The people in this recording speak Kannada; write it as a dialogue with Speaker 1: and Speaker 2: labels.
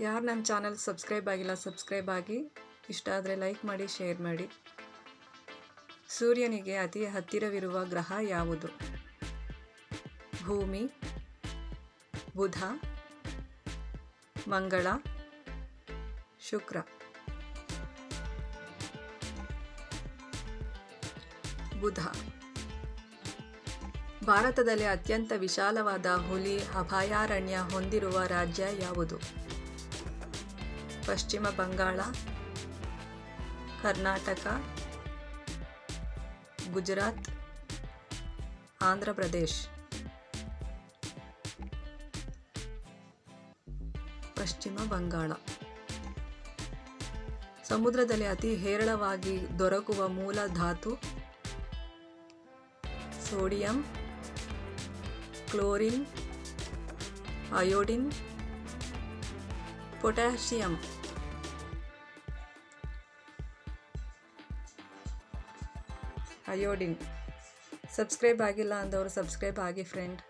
Speaker 1: ಯಾರು ನನ್ನ ಚಾನಲ್ ಸಬ್ಸ್ಕ್ರೈಬ್ ಆಗಿಲ್ಲ, ಸಬ್ಸ್ಕ್ರೈಬ್ ಆಗಿ. ಇಷ್ಟ ಆದರೆ ಲೈಕ್ ಮಾಡಿ, ಶೇರ್ ಮಾಡಿ. ಸೂರ್ಯನಿಗೆ ಅತಿ ಹತ್ತಿರವಿರುವ ಗ್ರಹ ಯಾವುದು? ಭೂಮಿ, ಬುಧ, ಮಂಗಳ, ಶುಕ್ರ. ಬುಧ. ಭಾರತದಲ್ಲಿ ಅತ್ಯಂತ ವಿಶಾಲವಾದ ಹುಲಿ ಅಭಯಾರಣ್ಯ ಹೊಂದಿರುವ ರಾಜ್ಯ ಯಾವುದು? ಪಶ್ಚಿಮ ಬಂಗಾಳ, ಕರ್ನಾಟಕ, ಗುಜರಾತ್, ಆಂಧ್ರ ಪ್ರದೇಶ್. ಪಶ್ಚಿಮ ಬಂಗಾಳ. ಸಮುದ್ರದಲ್ಲಿ ಅತಿ ಹೇರಳವಾಗಿ ದೊರಕುವ ಮೂಲ ಧಾತು sodium, chlorine, iodine potassium iodine subscribe ಆಗಿಲ್ಲ ಅಂದವರು ಸಬ್ಸ್ಕ್ರೈಬ್ ಆಗಿ ಫ್ರೆಂಡ್